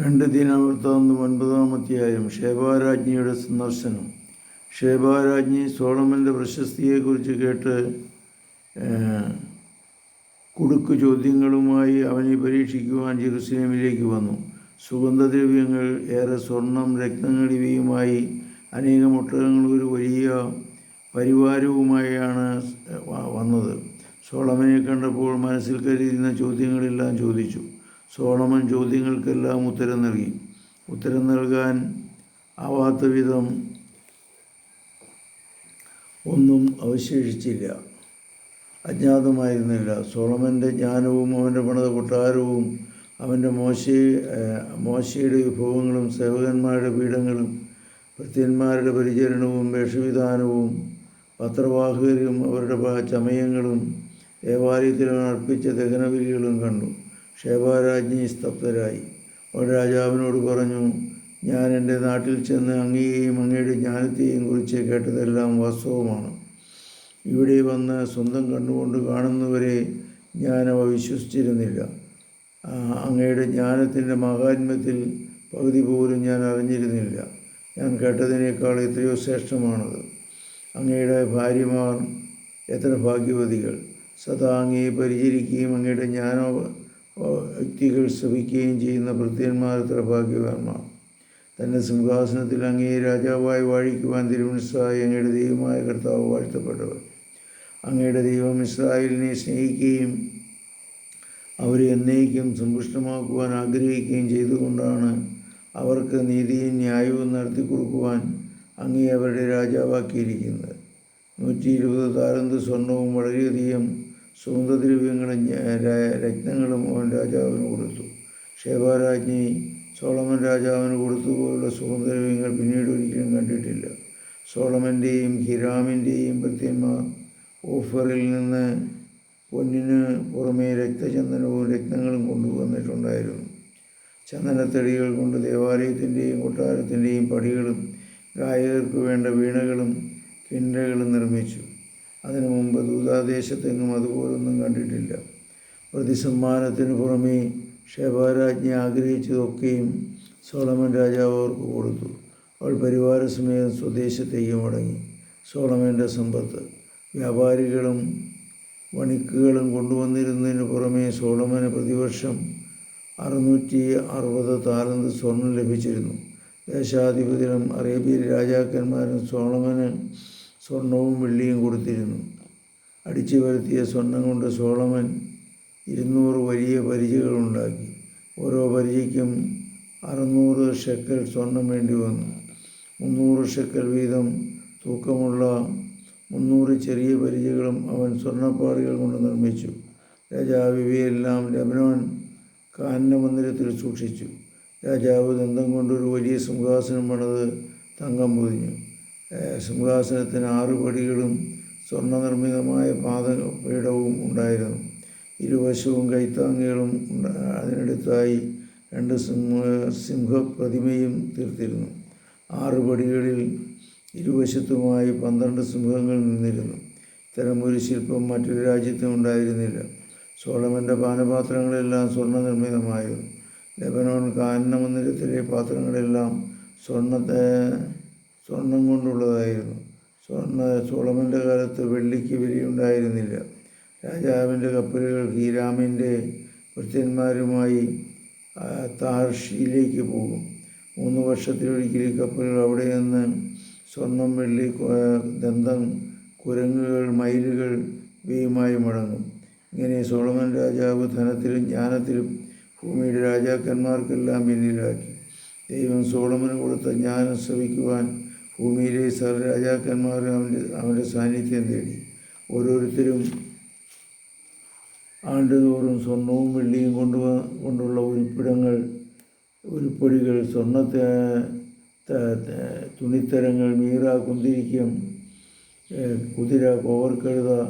രണ്ട് ദിനവൃത്താന്തം ഒൻപതാം അധ്യായം ഷേബാരാജ്ഞിയുടെ സന്ദർശനം. ഷേബാരാജ്ഞി സോളമന്റെ പ്രശസ്തിയെക്കുറിച്ച് കേട്ട് കുടുക്കു ചോദ്യങ്ങളുമായി അവനെ പരീക്ഷിക്കുവാൻ ജെറുസലേമിലേക്ക് വന്നു. സുഗന്ധദ്രവ്യങ്ങൾ ഏറെ സ്വർണം രക്തങ്ങൾ ഇവയുമായി അനേകം ഒട്ടകങ്ങൾ ഒരു വലിയ പരിവാരവുമായാണ് വന്നത്. സോളമനെ കണ്ടപ്പോൾ മനസ്സിൽ കരുതുന്ന ചോദ്യങ്ങളെല്ലാം ചോദിച്ചു. സോളമൻ ചോദ്യങ്ങൾക്കെല്ലാം ഉത്തരം നൽകി. ഉത്തരം നൽകാൻ ആവാത്ത വിധം ഒന്നും അവശേഷിച്ചില്ല. അജ്ഞാതമായിരുന്നില്ല. സോളമന്റെ ജ്ഞാനവും അവന്റെ പണിത കൊട്ടാരവും അവന്റെ മോശ മോശയുടെ വിഭവങ്ങളും സേവകന്മാരുടെ പീഠങ്ങളും ഭൃത്യന്മാരുടെ പരിചരണവും വേഷവിധാനവും പത്രവാഹകരും അവരുടെ ചമയങ്ങളും ദേവാലയത്തിൽ അർപ്പിച്ച ദഹനബലികളും കണ്ടു. ഷേബാരാജ്ഞി സ്തബ്ധരായി. അവൻ രാജാവിനോട് പറഞ്ഞു ഞാൻ എന്റെ നാട്ടിൽ ചെന്ന് അങ്ങയെയും അങ്ങയുടെ ജ്ഞാനത്തെയും കുറിച്ച് കേട്ടതെല്ലാം വാസ്തവമാണ്. ഇവിടെ വന്ന് സ്വന്തം കണ്ണുകൊണ്ട് കാണുന്നവരെ ഞാൻ അവ വിശ്വസിച്ചിരുന്നില്ല. അങ്ങയുടെ ജ്ഞാനത്തിന്റെ മഹാത്മ്യത്തിൽ പകുതി പോലും ഞാൻ അറിഞ്ഞിരുന്നില്ല. ഞാൻ കേട്ടതിനേക്കാൾ എത്രയോ ശ്രേഷ്ഠമാണത്. അങ്ങയുടെ ഭാര്യമാർ എത്ര ഭാഗ്യവതികൾ. സദാ അങ്ങയെ പരിചരിക്കുകയും അങ്ങയുടെ ജ്ഞാന വ്യക്തികൾ ശ്രമിക്കുകയും ചെയ്യുന്ന ഭൃത്യന്മാർ എത്ര ഭാഗ്യവാന്മാർ. തന്റെ സിംഹാസനത്തിൽ അങ്ങേ രാജാവായി വാഴിക്കുവാൻ തിരുമനസ്സായി അങ്ങയുടെ ദൈവമായ കർത്താവ് വാഴ്ത്തപ്പെട്ടവർ. അങ്ങയുടെ ദൈവം ഇസ്രായേലിനെ സ്നേഹിക്കുകയും അവരെ എന്നേക്കും സമ്പുഷ്ടമാക്കുവാൻ ആഗ്രഹിക്കുകയും ചെയ്തുകൊണ്ടാണ് അവർക്ക് നീതിയും ന്യായവും നടത്തി കൊടുക്കുവാൻ അങ്ങേ അവരുടെ രാജാവാക്കിയിരിക്കുന്നത്. നൂറ്റി ഇരുപത് താരന്ത് സ്വർണവും വളരെയധികം സുഗന്ധദ്രവ്യങ്ങളും രത്നങ്ങളും അവൻ രാജാവിന് കൊടുത്തു. ഷേബാരാജ്ഞി സോളമൻ രാജാവിന് കൊടുത്തുപോലുള്ള സുഗന്ധദ്രവ്യങ്ങൾ പിന്നീട് ഒരിക്കലും കണ്ടിട്ടില്ല. സോളമന്റെയും ഹിരാമിന്റെയും ഭൃത്യന്മാർ ഓഫറിൽ നിന്ന് പൊന്നിന് പുറമേ രക്തചന്ദനവും രത്നങ്ങളും കൊണ്ടുവന്നിട്ടുണ്ടായിരുന്നു. ചന്ദനത്തടികൾ കൊണ്ട് ദേവാലയത്തിന്റെയും കൊട്ടാരത്തിന്റെയും പടികളും ഗായകർക്ക് വേണ്ട വീണകളും കിണ്ടകളും നിർമ്മിച്ചു. അതിനു മുമ്പ് ദൂതാദേശത്തെങ്ങും അതുപോലൊന്നും കണ്ടിട്ടില്ല. പ്രതിസമ്മാനത്തിന് പുറമേ ഷെബാരാജ്ഞി ആഗ്രഹിച്ചതൊക്കെയും സോളമൻ രാജാവ് അവർക്ക് കൊടുത്തു. അവൾ പരിവാരസമേതം സ്വദേശത്തേക്ക് മടങ്ങി സോളമന്റെ സമ്പത്ത് വ്യാപാരികളും വണിക്കുകളും കൊണ്ടുവന്നിരുന്നതിന് പുറമേ സോളമന് പ്രതിവർഷം അറുന്നൂറ്റി അറുപത് താലന്ത് സ്വർണം ലഭിച്ചിരുന്നു. ദേശാധിപതികളും അറേബ്യൻ രാജാക്കന്മാരും സോളമന് സ്വർണവും വെള്ളിയും കൊടുത്തിരുന്നു. അടിച്ചു വരുത്തിയ സ്വർണം കൊണ്ട് സോളമൻ ഇരുന്നൂറ് വലിയ പരിചകളുണ്ടാക്കി ഓരോ പരിചയ്ക്കും അറുന്നൂറ് ഷെക്കൽ സ്വർണം വേണ്ടി വന്നു. മുന്നൂറ് ഷെക്കൽ വീതം തൂക്കമുള്ള മുന്നൂറ് ചെറിയ പരിചകളും അവൻ സ്വർണപ്പാളികൾ കൊണ്ട് നിർമ്മിച്ചു. രാജാവ് ഇവയെല്ലാം ലബനോൻ കാനന മന്ദിരത്തിൽ സൂക്ഷിച്ചു. രാജാവ് ദന്തം കൊണ്ടൊരു വലിയ സിംഹാസനം പണിത് തങ്കം പൊതിഞ്ഞു. സിംഹാസനത്തിന് ആറ് പടികളും സ്വർണനിർമ്മിതമായ പാദപീഠവും ഉണ്ടായിരുന്നു. ഇരുവശവും കൈത്താങ്ങുകളും അതിനടുത്തായി രണ്ട് സിംഹ സിംഹപ്രതിമയും തീർത്തിരുന്നു. ആറ് പടികളിൽ ഇരുവശത്തുമായി പന്ത്രണ്ട് സിംഹങ്ങൾ നിന്നിരുന്നു. ഇത്തരം ഒരു ശില്പം മറ്റൊരു രാജ്യത്തും ഉണ്ടായിരുന്നില്ല. സോളമന്റെ പാനപാത്രങ്ങളെല്ലാം സ്വർണ നിർമ്മിതമായിരുന്നു ലെബനോൺ കാനന മന്ദിരത്തിലെ പാത്രങ്ങളെല്ലാം സ്വർണത്തെ സ്വർണം കൊണ്ടുള്ളതായിരുന്നു. സ്വർണ സോളമന്റെ കാലത്ത് വെള്ളിക്ക് വിലയുണ്ടായിരുന്നില്ല. രാജാവിന്റെ കപ്പലുകൾ ഹീരാമിന്റെ ഭൃത്യന്മാരുമായി താർഷിയിലേക്ക് പോകും. മൂന്ന് വർഷത്തിലൊരിക്കൽ ഈ കപ്പലുകൾ അവിടെ നിന്ന് സ്വർണം വെള്ളി ദന്തം കുരങ്ങുകൾ മയിലുകൾ ഇവയുമായി മടങ്ങും. ഇങ്ങനെ സോളമൻ രാജാവ് ധനത്തിലും ജ്ഞാനത്തിലും ഭൂമിയുടെ രാജാക്കന്മാർക്കെല്ലാം പിന്നിലാക്കി ദൈവം സോളമന് കൊടുത്ത ജ്ഞാനം ശ്രവിക്കുവാൻ ഭൂമിയിലെ സർവ രാജാക്കന്മാരും അവന്റെ അവന്റെ സാന്നിധ്യം തേടി. ഓരോരുത്തരും ആണ്ടുതോറും സ്വർണവും വെള്ളിയും കൊണ്ടു കൊണ്ടുള്ള ഉരുപ്പിടങ്ങൾ ഉരുപ്പടികൾ ത- തുണിത്തരങ്ങൾ മീറ കുന്തിരിക്കം കുതിര കോവർക്കഴുത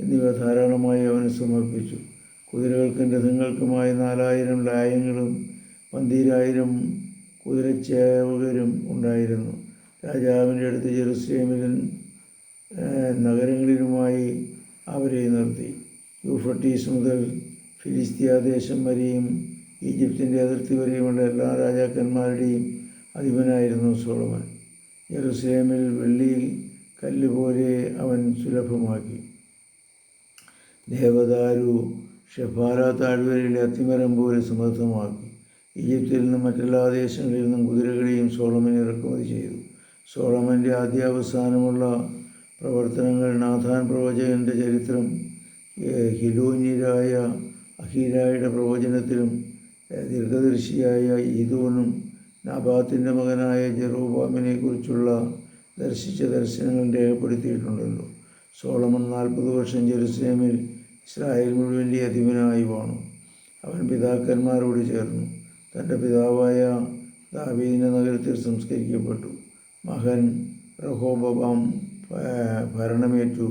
എന്നിവ ധാരാളമായി അവന് സമർപ്പിച്ചു. കുതിരകൾക്കും രഥങ്ങൾക്കുമായി നാലായിരം ലായങ്ങളും പന്തീരായിരം കുതിരച്ചേവകരും ഉണ്ടായിരുന്നു. രാജാവിന്റെ അടുത്ത് ജെറുസലേമിലും നഗരങ്ങളിലുമായി അവരെ നിർത്തി. യൂഫ്രട്ടീസ് മുതൽ ഫിലിസ്തീയ ദേശം വരെയും ഈജിപ്തിന്റെ അതിർത്തി വരെയുമുള്ള എല്ലാ രാജാക്കന്മാരുടെയും അധിപനായിരുന്നു സോളമൻ. ജെറുസലേമിൽ വെള്ളി കല്ല് പോലെ അവൻ സുലഭമാക്കി. ദേവദാരു ഷെഫാര താഴ്വരയിലെ അത്തിമരം പോലെ സമർത്ഥമാക്കി ഈജിപ്തിൽ നിന്നും മറ്റെല്ലാ ദേശങ്ങളിൽ നിന്നും കുതിരകളെയും സോളമൻ ഇറക്കുമതി ചെയ്തു. സോളമന്റെ ആദ്യാവസാനമുള്ള പ്രവർത്തനങ്ങൾ നാഥാൻ പ്രവചകന്റെ ചരിത്രം ഹിലൂന്യരായ അഹീരായുടെ പ്രവചനത്തിലും ദീർഘദർശിയായ ഈദോനും നാബാത്തിന്റെ മകനായ ജെറൂബാമിനെ കുറിച്ചുള്ള ദർശിച്ച ദർശനങ്ങൾ രേഖപ്പെടുത്തിയിട്ടുണ്ടല്ലോ. സോളമൻ നാൽപ്പത് വർഷം ജെറുസലേമിൽ ഇസ്രായേൽ മുഴുവന്റെ അധിപനായി വാണു. അവൻ പിതാക്കന്മാരോട് ചേർന്നു. തന്റെ പിതാവായ ദാവീദിന്റെ നഗരത്തിൽ സംസ്കരിക്കപ്പെട്ടു. മകൻ റഹോബാം ഭരണമേറ്റു.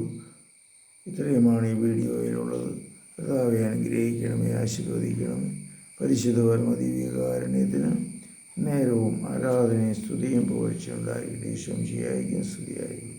ഇത്രയുമാണ് ഈ വീഡിയോയിലുള്ളത്. കർത്താവെ അനുഗ്രഹിക്കണമേ ആശീർവദിക്കണമേ പരിശുദ്ധ പരമദിവ്യകാരുണ്യത്തിന് നേരവും ആരാധനയും സ്തുതിയും പുകഴ്ചയുണ്ടായിരിക്കട്ടെ ഈശോം ചെയ്യായിരിക്കും സ്തുതിയായിരിക്കും